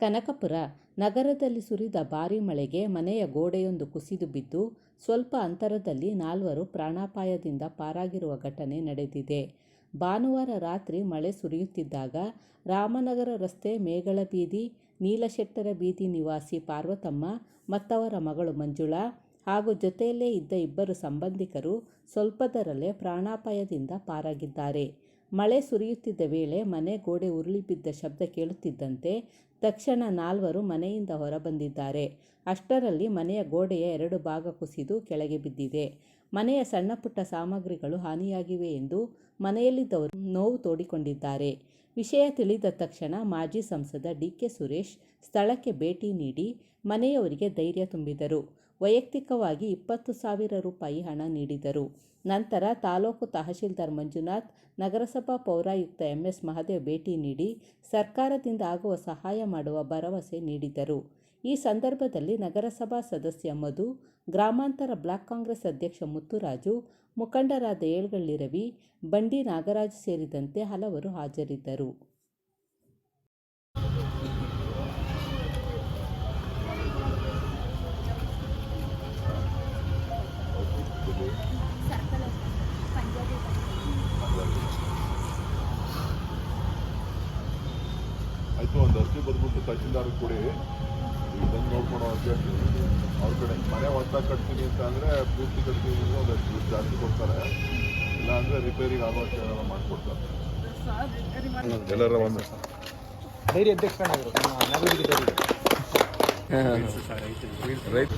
ಕನಕಪುರ ನಗರದಲ್ಲಿ ಸುರಿದ ಭಾರೀ ಮಳೆಗೆ ಮನೆಯ ಗೋಡೆಯೊಂದು ಕುಸಿದು ಬಿದ್ದು ಸ್ವಲ್ಪ ಅಂತರದಲ್ಲಿ ನಾಲ್ವರು ಪ್ರಾಣಾಪಾಯದಿಂದ ಪಾರಾಗಿರುವ ಘಟನೆ ನಡೆದಿದೆ. ಭಾನುವಾರ ರಾತ್ರಿ ಮಳೆ ಸುರಿಯುತ್ತಿದ್ದಾಗ ರಾಮನಗರ ರಸ್ತೆ ಮೇಗಳ ಬೀದಿ, ನೀಲಶೆಟ್ಟರ ಬೀದಿ ನಿವಾಸಿ ಪಾರ್ವತಮ್ಮ, ಮತ್ತವರ ಮಗಳು ಮಂಜುಳಾ ಹಾಗೂ ಜೊತೆಯಲ್ಲೇ ಇದ್ದ ಇಬ್ಬರು ಸಂಬಂಧಿಕರು ಸ್ವಲ್ಪದರಲ್ಲೇ ಪ್ರಾಣಾಪಾಯದಿಂದ ಪಾರಾಗಿದ್ದಾರೆ. ಮಳೆ ಸುರಿಯುತ್ತಿದ್ದ ವೇಳೆ ಮನೆ ಗೋಡೆ ಉರುಳಿ ಬಿದ್ದ ಶಬ್ದ ಕೇಳುತ್ತಿದ್ದಂತೆ ತಕ್ಷಣ ನಾಲ್ವರು ಮನೆಯಿಂದ ಹೊರಬಂದಿದ್ದಾರೆ. ಅಷ್ಟರಲ್ಲಿ ಮನೆಯ ಗೋಡೆಯ ಎರಡು ಭಾಗ ಕುಸಿದು ಕೆಳಗೆ ಬಿದ್ದಿದೆ. ಮನೆಯ ಸಣ್ಣ ಪುಟ್ಟ ಸಾಮಗ್ರಿಗಳು ಹಾನಿಯಾಗಿವೆ ಎಂದು ಮನೆಯಲ್ಲಿದ್ದವರು ನೋವು ತೋಡಿಕೊಂಡಿದ್ದಾರೆ. ವಿಷಯ ತಿಳಿದ ತಕ್ಷಣ ಮಾಜಿ ಸಂಸದ ಡಿಕೆ ಸುರೇಶ್ ಸ್ಥಳಕ್ಕೆ ಭೇಟಿ ನೀಡಿ ಮನೆಯವರಿಗೆ ಧೈರ್ಯ ತುಂಬಿದರು. ವೈಯಕ್ತಿಕವಾಗಿ ಇಪ್ಪತ್ತು ಸಾವಿರ ರೂಪಾಯಿ ಹಣ ನೀಡಿದರು. ನಂತರ ತಾಲೂಕು ತಹಶೀಲ್ದಾರ್ ಮಂಜುನಾಥ್, ನಗರಸಭಾ ಪೌರಾಯುಕ್ತ ಎಂಎಸ್ ಮಹದೇವ್ ಭೇಟಿ ನೀಡಿ ಸರ್ಕಾರದಿಂದ ಆಗುವ ಸಹಾಯ ಮಾಡುವ ಭರವಸೆ ನೀಡಿದರು. ಈ ಸಂದರ್ಭದಲ್ಲಿ ನಗರಸಭಾ ಸದಸ್ಯ ಮಧು, ಗ್ರಾಮಾಂತರ ಬ್ಲಾಕ್ ಕಾಂಗ್ರೆಸ್ ಅಧ್ಯಕ್ಷ ಮುತ್ತುರಾಜು, ಮುಖಂಡರಾದ ಏಳ್ಗಳ್ಳಿ ರವಿ, ಬಂಡಿ ನಾಗರಾಜ್ ಸೇರಿದಂತೆ ಹಲವರು ಹಾಜರಿದ್ದರು. ಆಯಿತು ಒಂದು ಅರ್ಜಿ ಬದ್ಬಿಟ್ಟು ತಹಶೀಲ್ದಾರ್ಗೆ ಕೊಡಿ ಇದನ್ನು ನೋಡ್ಕೊಳೋ ಅಂತ ಹೇಳ್ತೀವಿ ಅವ್ರ ಕಡೆ ಮನೆ ಹೊಸ ಕಟ್ತೀನಿ ಅಂತ ಅಂದರೆ ಪೂರ್ತಿ ಕಟ್ತೀನಿ ಅಂದರೆ ಒಂದಷ್ಟು ದುಡ್ಡು ಜಾಸ್ತಿ ಕೊಡ್ತಾರೆ. ಇಲ್ಲ ಅಂದರೆ ರಿಪೇರಿಗೆ ಆಗೋಷ್ಟು ಮಾಡಿಕೊಡ್ತಾರೆ. ಎಲ್ಲರ ಒಮ್ಮೆ ಡೈರಿ ಅಧ್ಯಕ್ಷರಾಗಿರು ರೈತ